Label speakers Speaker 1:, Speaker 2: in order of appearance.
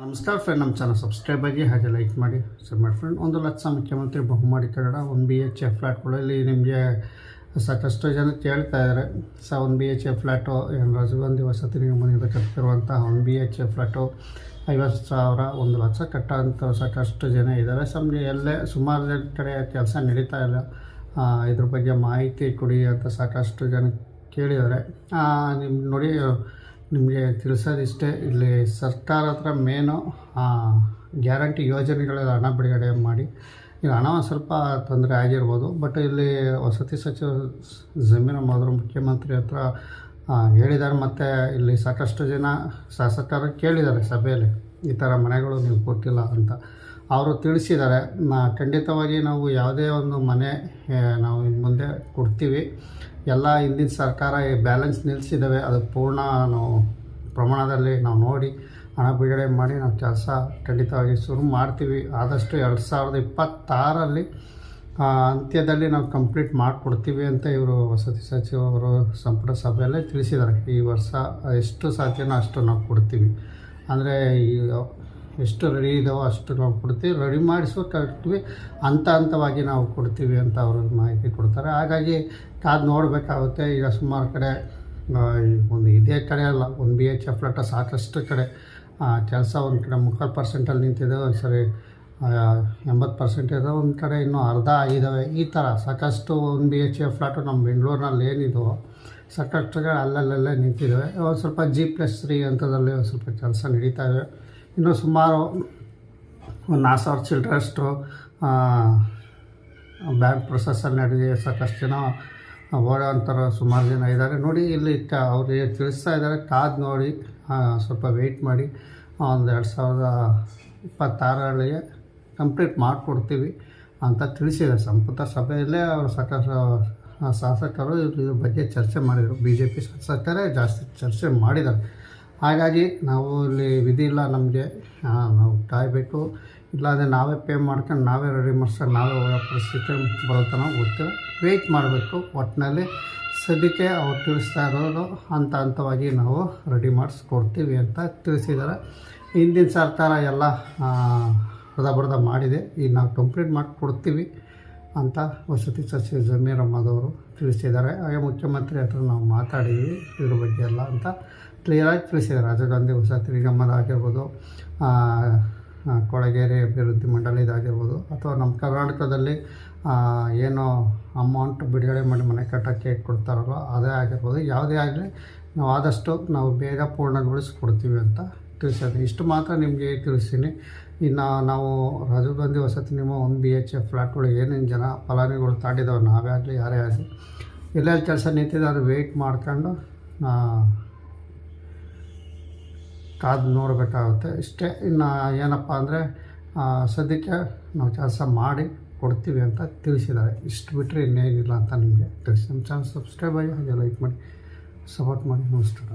Speaker 1: ನಮಸ್ಕಾರ ಫ್ರೆಂಡ್ ನಮ್ಮ channel subscribe ಆಗಿ ಹಾಗೆ ಲೈಕ್ ಮಾಡಿ ಸರ್ ಮಾಡಿ ಫ್ರೆಂಡ್ ಒಂದು ಲಕ್ಷ ಮುಖ್ಯಮಂತ್ರಿ ಬಹುಮಾಡಿ Kannada one B H A ಫ್ಲ್ಯಾಟ್ಗಳಲ್ಲಿ ನಿಮಗೆ ಸಾಕಷ್ಟು ಜನ ಕೇಳ್ತಾ ಇದ್ದಾರೆ ಸ one B H A flat ಏನು ರಾಜೀವ್ ಗಾಂಧಿ ವಸತಿ ನಿಗಮದಿಂದ ಕಟ್ಟಿರುವಂತಹ one B H A flat ಐವತ್ತು ಸಾವಿರ ಒಂದು ಲಕ್ಷ ಕಟ್ಟೋಂಥ ಸಾಕಷ್ಟು ಜನ ಇದ್ದಾರೆ ಸಮ್ಗೆ ಎಲ್ಲೇ ಸುಮಾರು ಕಡೆ ಕೆಲಸ ನಡೀತಾ ಇಲ್ಲ. ಇದ್ರ ಬಗ್ಗೆ ಮಾಹಿತಿ ಕೊಡಿ ಅಂತ ಸಾಕಷ್ಟು ಜನ ಕೇಳಿದ್ದಾರೆ ನಿಮ್ಮ ನೋಡಿ ನಿಮಗೆ ತಿಳಿಸೋದಿಷ್ಟೇ ಇಲ್ಲಿ ಸರ್ಕಾರ ಹತ್ರ ಮೇನು ಗ್ಯಾರಂಟಿ ಯೋಜನೆಗಳಲ್ಲಿ ಹಣ ಬಿಡುಗಡೆ ಮಾಡಿ ಇಲ್ಲಿ ಹಣ ಸ್ವಲ್ಪ ತೊಂದರೆ ಆಗಿರ್ಬೋದು, ಬಟ್ ಇಲ್ಲಿ ವಸತಿ ಸಚಿವ ಜಮೀನು ಅಹಮದ್ ಮುಖ್ಯಮಂತ್ರಿ ಹತ್ರ ಹೇಳಿದ್ದಾರೆ ಮತ್ತು ಇಲ್ಲಿ ಸಾಕಷ್ಟು ಜನ ಶಾಸಕರು ಕೇಳಿದ್ದಾರೆ ಸಭೆಯಲ್ಲಿ, ಈ ಥರ ಮನೆಗಳು ನೀವು ಕೊಟ್ಟಿಲ್ಲ ಅಂತ. ಅವರು ತಿಳಿಸಿದ್ದಾರೆ ಖಂಡಿತವಾಗಿ ನಾವು ಯಾವುದೇ ಒಂದು ಮನೆ ನಾವು ಇನ್ನು ಮುಂದೆ ಕೊಡ್ತೀವಿ. ಎಲ್ಲ ಹಿಂದಿನ ಸರ್ಕಾರ ಬ್ಯಾಲೆನ್ಸ್ ನಿಲ್ಲಿಸಿದ್ದಾವೆ ಅದು ಪೂರ್ಣ ನಾವು ಪ್ರಮಾಣದಲ್ಲಿ ನಾವು ನೋಡಿ ಹಣ ಬಿಡುಗಡೆ ಮಾಡಿ ನಾವು ಕೆಲಸ ಖಂಡಿತವಾಗಿ ಶುರು ಮಾಡ್ತೀವಿ. ಆದಷ್ಟು ಎರಡು ಸಾವಿರದ ಇಪ್ಪತ್ತಾರರಲ್ಲಿ ಆ, ಅಂತ್ಯದಲ್ಲಿ ನಾವು ಕಂಪ್ಲೀಟ್ ಮಾಡಿಕೊಡ್ತೀವಿ ಅಂತ ಇವರು ವಸತಿ ಸಚಿವರು ಸಂಪುಟ ಸಭೆಯಲ್ಲೇ ತಿಳಿಸಿದ್ದಾರೆ. ಈ ವರ್ಷ ಎಷ್ಟು ಸಾಧ್ಯನೋ ಅಷ್ಟು ನಾವು ಕೊಡ್ತೀವಿ. ಅಂದರೆ ಈ ಎಷ್ಟು ರೆಡಿ ಇದಾವೋ ಅಷ್ಟು ನಾವು ಕೊಡ್ತೀವಿ. ರೆಡಿ ಮಾಡಿಸೋ ತರ್ತೀವಿ ಹಂತ ಹಂತವಾಗಿ ನಾವು ಕೊಡ್ತೀವಿ ಅಂತ ಅವರು ಮಾಹಿತಿ ಕೊಡ್ತಾರೆ. ಹಾಗಾಗಿ ಅದು ನೋಡಬೇಕಾಗುತ್ತೆ. ಈಗ ಸುಮಾರು ಕಡೆ ಒಂದು ಇದೇ ಕಡೆ ಅಲ್ಲ, ಒಂದು ಬಿ ಎಚ್ ಎಫ್ ಫ್ಲಾಟ ಸಾಕಷ್ಟು ಕಡೆ ಕೆಲಸ ಒಂದು ಕಡೆ ಮುಕ್ಕಾಲು ಪರ್ಸೆಂಟಲ್ಲಿ ನಿಂತಿದೆ. ಒಂದು ಸರಿ ಎಂಬತ್ತು ಪರ್ಸೆಂಟ್ ಇದೆ ಒಂದು ಕಡೆ, ಇನ್ನೂ ಅರ್ಧ ಆಗಿದ್ದಾವೆ ಈ ಥರ ಸಾಕಷ್ಟು ಒಂದು ಬಿ ಎಚ್ ಎ ಫ್ಲಾಟು ನಮ್ಮ ಬೆಂಗಳೂರಿನಲ್ಲಿ ಏನಿದವೋ ಸಾಕಷ್ಟು ಕಡೆ ಅಲ್ಲಲ್ಲೇ ನಿಂತಿದ್ದಾವೆ ಒಂದು ಸ್ವಲ್ಪ ಜಿ ಪ್ಲಸ್ ತ್ರೀ ಅಂಥದ್ರಲ್ಲಿ ಒಂದು ಸ್ವಲ್ಪ ಕೆಲಸ ನಡೀತಾ ಇದೆ. ಇನ್ನು ಸುಮಾರು ಒಂದು ನಾಲ್ಕು ಸಾವಿರ ಚಿಲ್ಡ್ರಷ್ಟು ಬ್ಯಾಂಕ್ ಪ್ರೊಸೆಸ್ಸಲ್ಲಿ ನಡೆದಿ ಸಾಕಷ್ಟು ಜನ ಓಡೋಂಥರ ಸುಮಾರು ಜನ ಇದ್ದಾರೆ ನೋಡಿ, ಇಲ್ಲಿ ಕ ಅವ್ರಿಗೆ ತಿಳಿಸ್ತಾ ಇದ್ದಾರೆ ಕಾದ್ ನೋಡಿ ಸ್ವಲ್ಪ ವೆಯ್ಟ್ ಮಾಡಿ, ಒಂದು ಎರಡು ಸಾವಿರದ ಇಪ್ಪತ್ತಾರರಲ್ಲಿ ಕಂಪ್ಲೀಟ್ ಮಾಡಿಕೊಡ್ತೀವಿ ಅಂತ ತಿಳಿಸಿದ್ದಾರೆ. ಸಂಪುಟ ಸಭೆಯಲ್ಲೇ ಅವರು ಸರ್ಕಾರ ಶಾಸಕರು ಇದ್ರ ಬಗ್ಗೆ ಚರ್ಚೆ ಮಾಡಿದರು. ಬಿ ಜೆ ಪಿ ಶಾಸಕರೇ ಜಾಸ್ತಿ ಚರ್ಚೆ ಮಾಡಿದ್ದಾರೆ. ಹಾಗಾಗಿ ನಾವು ಇಲ್ಲಿ ವಿಧಿ ಇಲ್ಲ ನಮಗೆ. ನಾವು ಕಾಯಬೇಕು. ಇಲ್ಲಾಂದರೆ ನಾವೇ ಪೇ ಮಾಡ್ಕೊಂಡು ನಾವೇ ರೆಡಿ ಮಾಡ್ಸ್ಕೊಂಡು ನಾವೇ ಹೋಗೋ ಪರಿಸ್ಥಿತಿ ಬರೋ ತನಕ ಗೊತ್ತಿಲ್ಲ ವೆಯ್ಟ್ ಮಾಡಬೇಕು. ಒಟ್ಟಿನಲ್ಲಿ ಸದ್ಯಕ್ಕೆ ಅವ್ರು ತಿಳಿಸ್ತಾ ಇರೋದು ಹಂತ ಹಂತವಾಗಿ ನಾವು ರೆಡಿ ಮಾಡಿಸ್ಕೊಡ್ತೀವಿ ಅಂತ ತಿಳಿಸಿದ್ದಾರೆ. ಹಿಂದಿನ ಸರ್ಕಾರ ಎಲ್ಲ ಅರ್ಧ ಬರ್ಧ ಮಾಡಿದೆ. ಈಗ ನಾವು ಕಂಪ್ಲೀಟ್ ಮಾಡಿಕೊಡ್ತೀವಿ ಅಂತ ವಸತಿ ಸಚಿವ ಜಮೀರ್ ತಿಳಿಸಿದ್ದಾರೆ. ಹಾಗೆ ಮುಖ್ಯಮಂತ್ರಿ ಹತ್ರ ನಾವು ಮಾತಾಡಿದ್ವಿ. ಇದ್ರ ಬಗ್ಗೆ ಎಲ್ಲ ಅಂತ ಕ್ಲಿಯರಾಗಿ ತಿಳಿಸಿದ್ದಾರೆ. ರಾಜೀವ್ ಗಾಂಧಿ ವಸತಿ ನಿಗಮದ ಆಗಿರ್ಬೋದು ಆ, ಆ, ಕೊಳಗೇರಿ ಅಭಿವೃದ್ಧಿ ಮಂಡಳಿದಾಗಿರ್ಬೋದು ಅಥವಾ ನಮ್ಮ ಕರ್ನಾಟಕದಲ್ಲಿ ಏನು ಅಮೌಂಟ್ ಬಿಡುಗಡೆ ಮಾಡಿ ಮನೆ ಕಟ್ಟೋಕ್ಕೆ ಕೊಡ್ತಾರಲ್ಲ ಅದೇ ಆಗಿರ್ಬೋದು. ಯಾವುದೇ ಆಗಲಿ ನಾವು ಆದಷ್ಟು ನಾವು ಬೇಗ ಪೂರ್ಣಗೊಳಿಸ್ಕೊಡ್ತೀವಿ ಅಂತ ತಿಳಿಸಿದ್ದೀನಿ ಇಷ್ಟು ಮಾತ್ರ ನಿಮಗೆ ತಿಳಿಸ್ತೀನಿ. ಇನ್ನು ನಾವು ರಾಜೀವ್ ಗಾಂಧಿ ವಸತಿ ನಿಮ್ಮ ಒಂದು ಬಿ ಎಚ್ ಎಫ್ ಫ್ಲ್ಯಾಟ್ಗಳು ಏನೇನು ಜನ ಫಲಾನುಭವಿಗಳು ತಾಂಡಿದವು ನಾವೇ ಆಗಲಿ ಯಾರೇ ಆಗಲಿ ಎಲ್ಲೆಲ್ಲಿ ಕೆಲಸ ನಿಂತಿದೆ, ಅದು ವೆಯ್ಟ್ ಮಾಡ್ಕೊಂಡು ಕಾದು ನೋಡಬೇಕಾಗುತ್ತೆ. ಇಷ್ಟೇ, ಇನ್ನು ಏನಪ್ಪ ಅಂದರೆ ಸದ್ಯಕ್ಕೆ ನಾವು ಕೆಲಸ ಮಾಡಿ ಕೊಡ್ತೀವಿ ಅಂತ ತಿಳಿಸಿದ್ದಾರೆ. ಇಷ್ಟು ಬಿಟ್ಟರೆ ಇನ್ನೇನಿಲ್ಲ ಅಂತ ನಿಮಗೆ ತಿಳಿಸಿ. ನಮ್ಮ ಚಾನಲ್ ಸಬ್ಸ್ಕ್ರೈಬ್ ಆಗಿ ಹಾಗೆ ಲೈಕ್ ಮಾಡಿ ಸಪೋರ್ಟ್ ಮಾಡಿ, ನಮಸ್ಕಾರ.